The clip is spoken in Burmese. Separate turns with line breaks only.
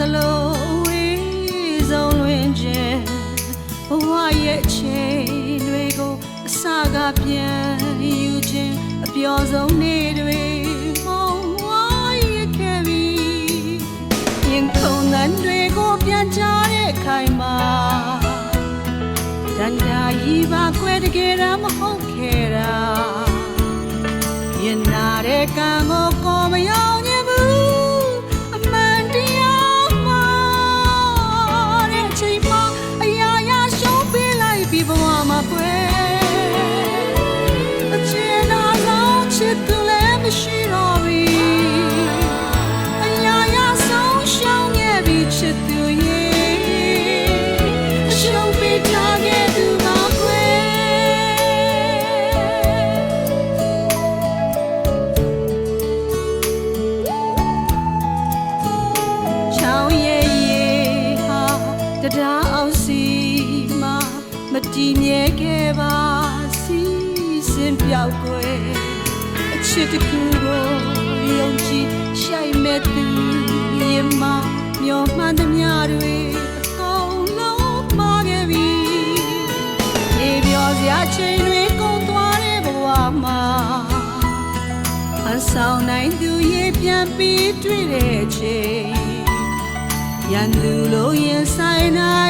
သလိုဝေးဆုံးလွင်ခြင်းဘဝရဲ့အချိန်တွေကိုအစကပြန်ယူခြင်းအပျော်ဆုံးနေ့တွေမောင်ဝါရခဲ့ပြီရင်ခုန်တဲ့တွေကိုပြန်ကြတဲ့ခိုင်မှာတန်တာကြီးပါကွယ်တကယ်တော့မဟုတ်ခဲ့တာရင်နာတဲ့ကံကိုကိုမယော မတည်မြဲခဲ့ပါစီစဉ်ပြောက်ွယ်အချစ်တစ်ခုကိုယုံကြည်ရှိုက်မဲ့သူရင်မမျောမှန်းသမျှတွေအကုန်လုံးမှားခဲ့ပြီနေပြောစရာချိန်တွေကုန်သွားတဲ့ဘဝမှာအဆောင်နိုင်သူရေပြန်ပြီးတွေ့တဲ့ချိန်ရန်သူလို့ရင်ဆိုင်နာယူ